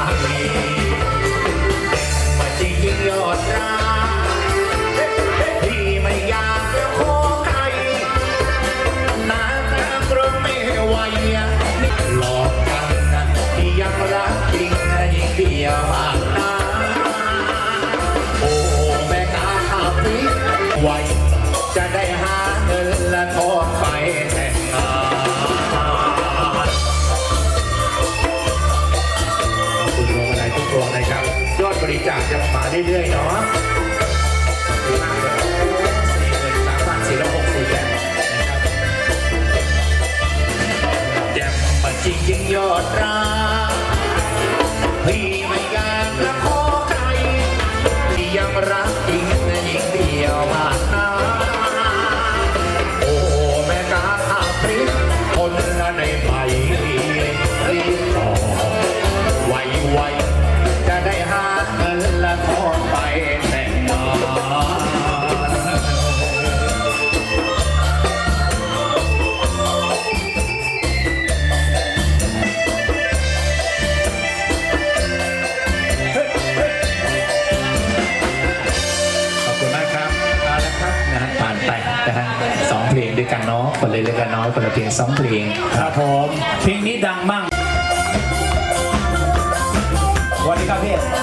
Maria. đây như thế này กันเนาะคนเล็กๆกันน้อยคนละเพลงสองเพลงครับผมเพลงนี้ดังมากสวัสดีครับพี่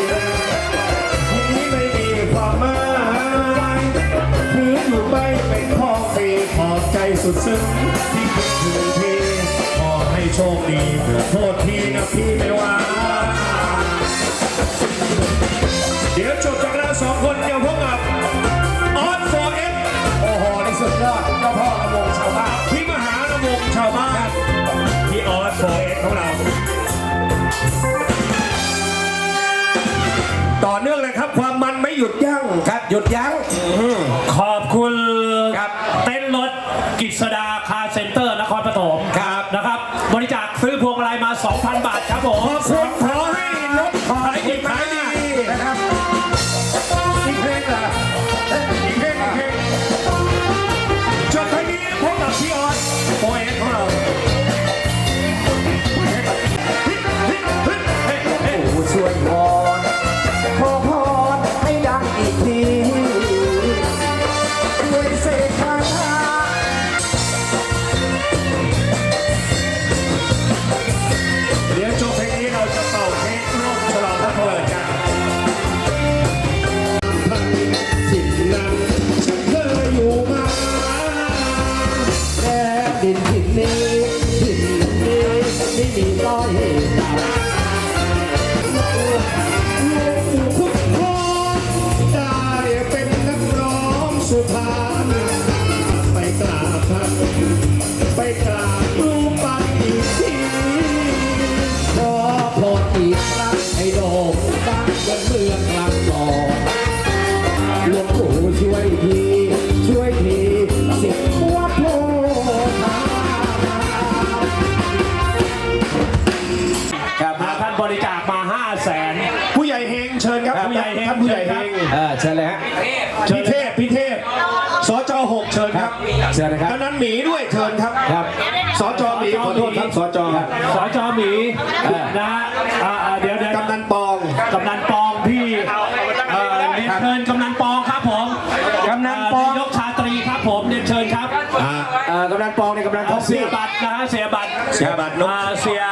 นี้ไม่มีความหมายถืออยู่ไม่เป็นขอฟรีขอบใจสุดซึ้งที่คิดถึงพ่อให้โชคดีเพื่ทีนะพี่ไม่ว่า เดี๋ยวจบจากเราสองคนเดี๋ยวพบกัออนฟเอ็กโอ้โหนี่สุดยอดเจ้พ่อระวงชาวบ้านพี่มหาระวงชาวบ้านพี่ออนฟเอ็กของเรา ต่อเนื่องเลยครับ ความมันไม่หยุดยั้งครับ หยุดยั้งขอบคุณครับเต้นรถกิษดาคาเซ็นเตอร์นครปฐมครับนะครับ บริจาคซื้อพวงมาลัยมา 2,000 บาทครับผมขอบคุณ จหมีขอโทษครับสจสจหมีนะฮะอ่าอ่าเดี๋ยวเดี๋ยวกำนันปองกำนันปองพี่เอ่อเรียนเชิญกำนันปองครับผมกำนันปองเนายกชาตรีครับผมเรียนเชิญครับอ่าเอ่อกำนันปองในกำนันท็อปเสีปี้ยบัตรนะฮะเสียบัตรเสียบัตรนก อ่าเสีย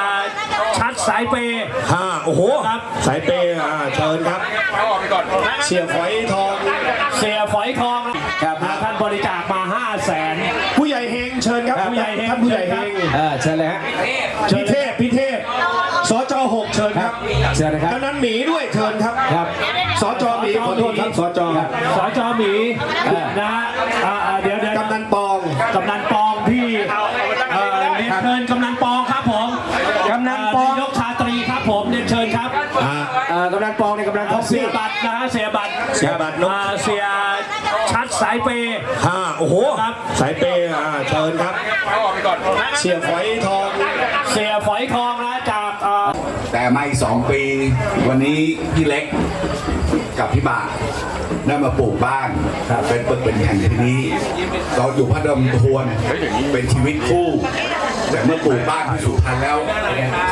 ชัดสายเปย์ ห้าโอ้โห ครับ สายเปย์อ่าเชิญครับ เสียฝอยทอง เสียฝอยทองครับ นะท่านบริจาคมา 5 0 0แสนผู้ใหญ่เฮงเชิญครับผู้ใหญ่เฮงท่านผู้ใหญ่เฮงเออเชิญเลยฮะพี่เทพพี่เทพสจหกเชิญครับเชิญนะครับกำนันหมีด้วยเชิญครับครับสจหมีขอโทษครับสจสจหมีนะฮะอ่าอ่าเดี๋ยวเดี๋ยวกำนันปองกำนันปองพี่เอ่อเรียนเชิญกำนันปองครับผมกำนันปองเนายกชาตรีครับผมเรียนเชิญครับอ่าเอ่อกำนันปองในกำนันท็อปเสีปี้ยบัตรนะฮะเสียบัตรเสียบัตรนกอ่าเสียชัดสายเปย์ห้าโอ้โหครับสายเปย์อ่าเชิญครับ เสียฝอยทอง เสียฝอยทองนะจากเอ่อแต่มาอีกสองปี วันนี้พี่เล็กกับพี่บาทได้มาปลูกบ้านเป็นปึกเป็นแผ่นที่นี้ เราอยู่พัดลมทวนเป็นชีวิตคู่ แต่เมื่อปลูกบ้านที่สุพรรณแล้ว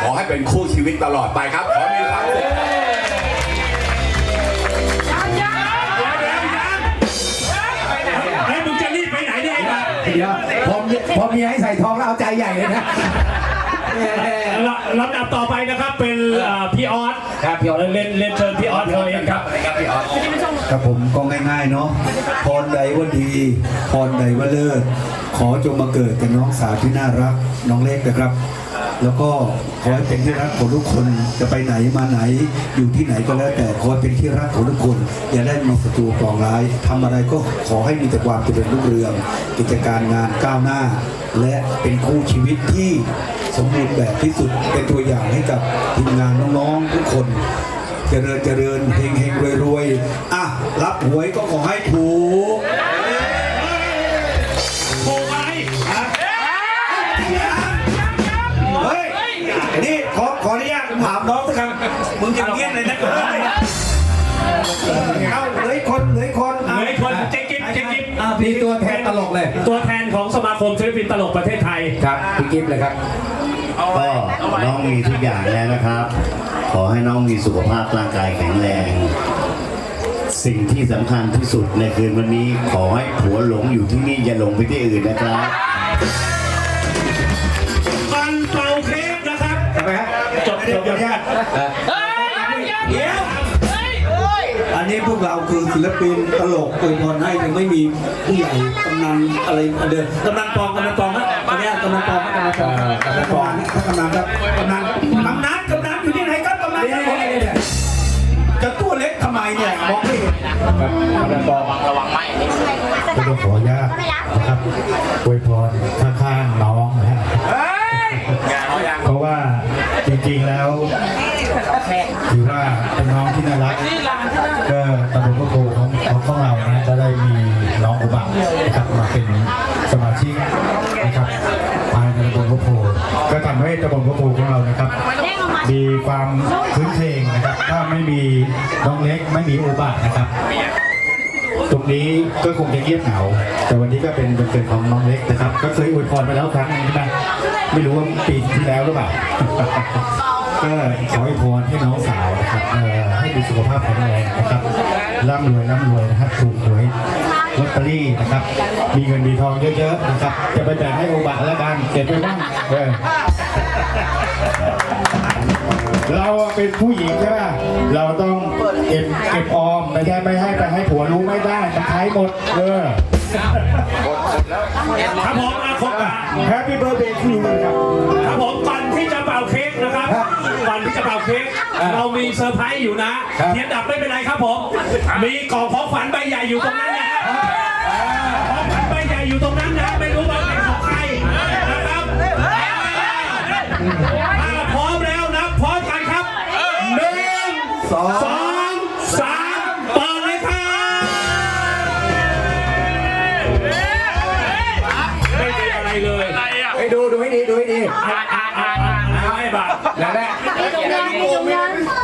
ขอให้เป็นคู่ชีวิตตลอดไปครับ ขอมีความสุขไอ้ยมึงจะรีบไปไหนเนี่ยไอเมียวพอมีให้ใส่ทองแล้วเอาใจใหญ่เลยนะลำดับต่อไปนะครับเป็นพี่ออสครับพี่ออสเล่นเล่นเชิญพี่ออสเลยครับพี่ออสครับผมก็ง่ายๆเนาะพรใดว่าดีพรใดว่าเลิศขอจงมาเกิดกับน้องสาวที่น่ารักน้องเล็กนะครับ แล้วก็ขอให้เป็นที่รักของทุกคนจะไปไหนมาไหน อยู่ที่ไหนก็แล้วแต่ขอให้เป็นที่รักของทุกคน อย่าได้มีศัตรูปองร้ายทำอะไรก็ขอให้มีแต่ความเจริญรุ่งเรือง กิจการงานก้าวหน้า และเป็นคู่ชีวิตที่สมบูรณ์แบบที่สุดเป็นตัวอย่างให้กับทีมงานน้องๆทุกคน เจริญเจริญเฮงเฮงรวยรวยอะรับหวยก็ขอให้ถูก ถามน้องสักคำมึงจะเงี้ยเลยนะเฮ้ยเอาเหลยคนเหลยคนเหลืออีกคนเจ๊กิฟเจ๊กิฟอะมีตัวแทนตลกเลย ตัวแทนของสมาคมศิลปินตลกประเทศไทย ครับพี่กิฟต์เลยครับ ก็น้องมีทุกอย่างแล้วนะครับ ขอให้น้องมีสุขภาพร่างกายแข็งแรง สิ่งที่สำคัญที่สุดในคืนวันนี้ ขอให้ผัวหลงอยู่ที่นี่อย่าหลงไปที่อื่นนะครับมันเป่ พวกเราคือศิลปินตลกอวยพรให้ยังไม่มีผู้ใหญ่กำนันอะไรเดินกำนันปองกำนันปองฮะตอนนี้กำนันปองฮะกำนันปองกำนันปองถ้ากำนันครับกำนันกำนันกำนันอยู่ที่ไหนครับกำนันเดี๋ยวเดี๋ยวเดี๋ยวเดี๋ยวจะตัวเล็กทำไมเนี่ยมองไม่เห็นกำนันปองก็ต้องขออนุญาตนะครับอวยพรข้างๆน้องนะฮะเพราะว่า จริงๆแล้วถือว่าเป็นน้องที่น่ารักก็ตำรวจก็โคของของของเรานะจะได้มีน้องอุบัตินะครับมาเป็นสมาชิกนะครับภายในตำบลพระโพก็ทำให้ตำบลพระโพของเรานะครับ มีความพื้นเพลงนะครับถ้าไม่มีน้องเล็กไม่มีอุบัตินะครับตรงนี้ก็คงจะเงียบเหงาแต่วันนี้ก็เป็นวันเกิดของน้องเล็กนะครับ ก็เคยอวยพรไปแล้วครั้งหนึงใช่ไหม ไม่รู้ว่าปีที่แล้วหรือเปล่า ก็ขออวยพรให้น้องสาวนะครับให้มีสุขภาพแข็งแรงนะครับร่ำรวยร่ำรวยนะครับถูกหวย ลอตเตอรี่นะครับ มีเงินมีทองเยอะๆนะครับ จะไปแบ่งให้โอบะแล้วกันเก็บไปบ้างเออเราอะเป็นผู้หญิงใช่ไหมเราต้องเก็บเก็บออมไม่ใช่ไม่ให้ไปให้ผัวรู้ไม่ได้มันใช้หมดเออครับผมอาครบอะแฮปปี้เบิร์ดเดย์ทูยูครับครับผมก่อนที่จะเป่าเค้กนะครับก่อนที่จะเป่าเค้กเรามีเซอร์ไพรส์อยู่นะเทียนดับไม่เป็นไรครับผม มีกล่องของขวัญใบใหญ่อยู่ตรงนั้นนะ ของขวัญใบใหญ่อยู่ตรงนั้นนะ ไม่รู้ว่าเป็นของใครนะครับถ้าพร้อมแล้วนับพร้อมกันครับหนึ่งสองสามเปิดเลยครับไม่มีอะไรเลยไปดูดูให้ดีดูให้ดี อะอะอะอะอะไรบ้างนั่นแหละ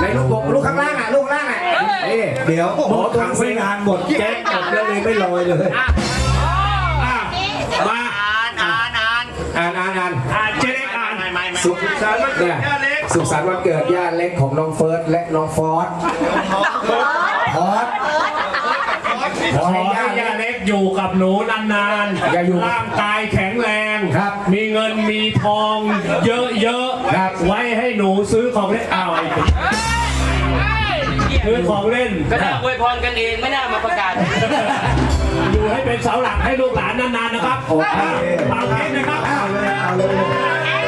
ในลูกบกลูกข้างล่างอะลูกข้างล่างอะนี่เดี๋ยวหมอถังไปงานหมดแก๊กหมดแล้วเลยไม่ลอยเลยอะมาอ่านอ่านอ่านอ่านเจเล็กอ่านสุขสันต์วันเกิดสุขสันต์วันเกิดย่าเล็กของน้องเฟิร์สและน้องฟอสฟอสขอให้ย่าเล็กอยู่กับหนูนานอย่าอยู่ๆร่างกายแข็งแรงครับมีเงินมีทองเยอะครับๆไว้ให้หนูซื้อของเล่นอ้า วไอ้ซื้อของเล่น ก็น่าอวยพรกันเองไม่น่ามาประกาศ อยู่ให้เป็นเสาหลักให้ลูกหลานนานๆนะครับโอเค เป่าเค้กนะครับ เอาเลยเอาเลย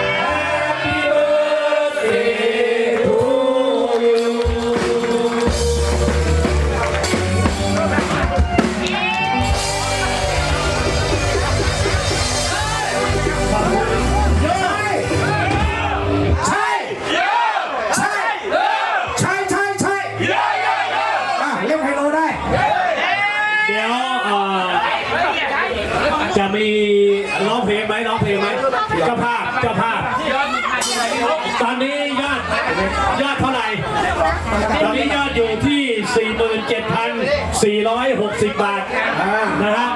ตอนนี้ยอดยอดเท่าไหร่ ตอนนี้ยอดอยู่ที่ 47,460 บาทนะฮะ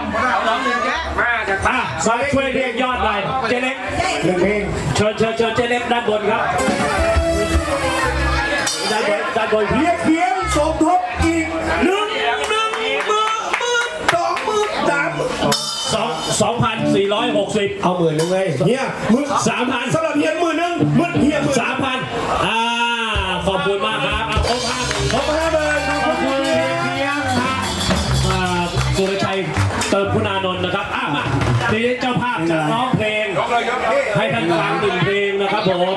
อะซอยช่วยเรียกยอดหน่อยเจเล็กหนึ่งเพลงเชิญเชิญเชิญเจเล็กด้านบนครับด้านบนด้านบนเรียกเพีย 2,460 เอาหมื่นหนึงเลยเฮียมึง3,000 สำหรับเฮียหมื่นหนึงมึงเฮียสามพันอ่าขอบคุณมากครับเอาครบห้าหมื่น ผมครัหมื่อบขคุอบณคุณเฮียยงค่ะอ่าสุรชัยเติมพุนานนท์นะครับอะมาทีนี้เจ้าภาพจะร้องเพลง ให้ท่านฟังหนึ่งเพลงนะครับผม